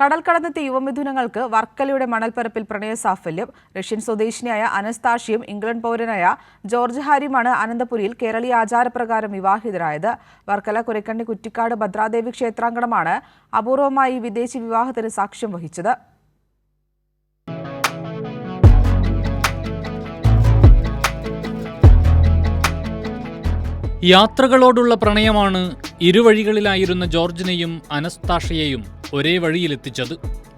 കടൽ കടന്നെത്തിയ യുവമിഥുനങ്ങൾക്ക് വർക്കലയുടെ മണൽപ്പരപ്പിൽ പ്രണയ സാഫല്യം. റഷ്യൻ സ്വദേശിനിയായ അനസ്താഷിയും ഇംഗ്ലണ്ട് പൗരനായ ജോർജ് ഹാരിയുമാണ് അനന്തപുരിയിൽ കേരളീയ ആചാരപ്രകാരം വിവാഹിതരായത്. വർക്കല കുരക്കണ്ണി കുറ്റിക്കാട് ഭദ്രാദേവി ക്ഷേത്രാങ്കണമാണ് അപൂർവമായി വിദേശി വിവാഹത്തിന് സാക്ഷ്യം വഹിച്ചത്. യാത്രകളോടുള്ള പ്രണയമാണ് ഇരുവഴികളിലായിരുന്ന ജോർജിനെയും അനസ്താഷയെയും ഒരേ വഴിയിലെത്തിച്ചത്.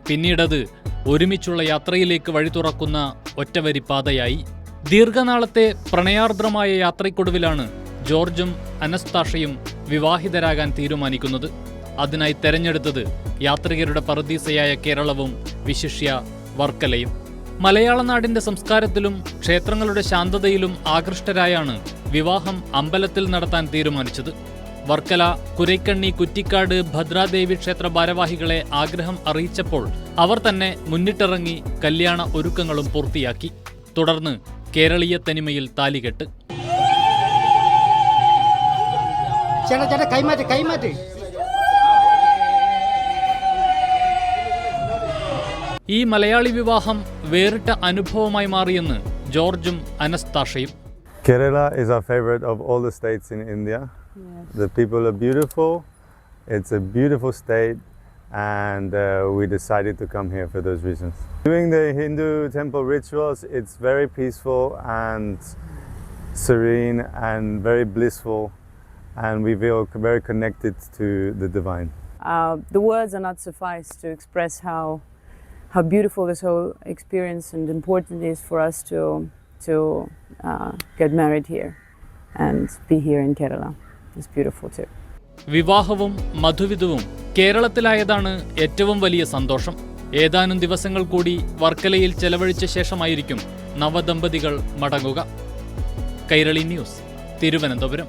പിന്നീടത് ഒരുമിച്ചുള്ള യാത്രയിലേക്ക് വഴി തുറക്കുന്ന ഒറ്റവരിപ്പാതയായി. ദീർഘനാളത്തെ പ്രണയാർദ്രമായ യാത്രയ്ക്കൊടുവിലാണ് ജോർജും അനസ്താഷയും വിവാഹിതരാകാൻ തീരുമാനിക്കുന്നത്. അതിനായി തെരഞ്ഞെടുത്തത് യാത്രികരുടെ പറദീസയായ കേരളവും വിശിഷ്യ വർക്കലയും. മലയാള നാടിന്റെ സംസ്കാരത്തിലും ക്ഷേത്രങ്ങളുടെ ശാന്തതയിലും ആകൃഷ്ടരായാണ് വിവാഹം അമ്പലത്തിൽ നടത്താൻ തീരുമാനിച്ചത്. വർക്കല കുരൈക്കണ്ണി കുറ്റിക്കാട് ഭദ്രാദേവി ക്ഷേത്ര ഭാരവാഹികളെ ആഗ്രഹം അറിയിച്ചപ്പോൾ അവർ തന്നെ മുന്നിട്ടിറങ്ങി കല്യാണ ഒരുക്കങ്ങളും പൂർത്തിയാക്കി. തുടർന്ന് കേരളീയ തനിമയിൽ താലികെട്ട്. കൈമാറ്റ് കൈമാറ്റ്. ഈ മലയാളി വിവാഹം വേറിട്ട അനുഭവമായി മാറിയെന്ന് ജോർജും അനസ്താഷയും Kerala is our favorite of all the states in India. The people are beautiful. It's a beautiful state, and uh, we decided to come here for those reasons. Doing the Hindu temple rituals, it's very peaceful and serene and very blissful, and we feel very connected to the divine. Uh, the words are not suffice to express how how beautiful this whole experience and important it is for us to to uh, get married here and be here in Kerala. It's beautiful too. വിവാഹവും മധുവിധുവും കേരളത്തിലായതാണ് ഏറ്റവും വലിയ സന്തോഷം ഏതാനും ദിവസങ്ങൾ കൂടി വർക്കലയിൽ ചെലവഴിച്ച ശേഷമായിരിക്കും നവദമ്പതികൾ മടങ്ങുക കൈരളി ന്യൂസ് തിരുവനന്തപുരം